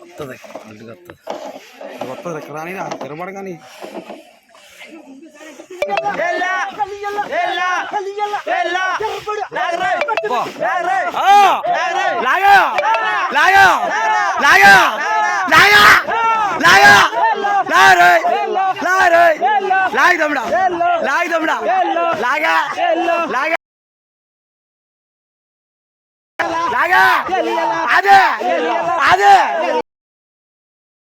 వస్తుంది అడ్డుగా వస్తుంది వస్తుంది ఎక్కడ రాని తిరబడ కానీ. లాగా! లాగా! లాగా! లాగా! లాగా! లారోయ్ లారోయ్ లాగి తమ్ముడా లాగి తమ్ముడా లాగా! లాగా! లాగా! అదే! అదే!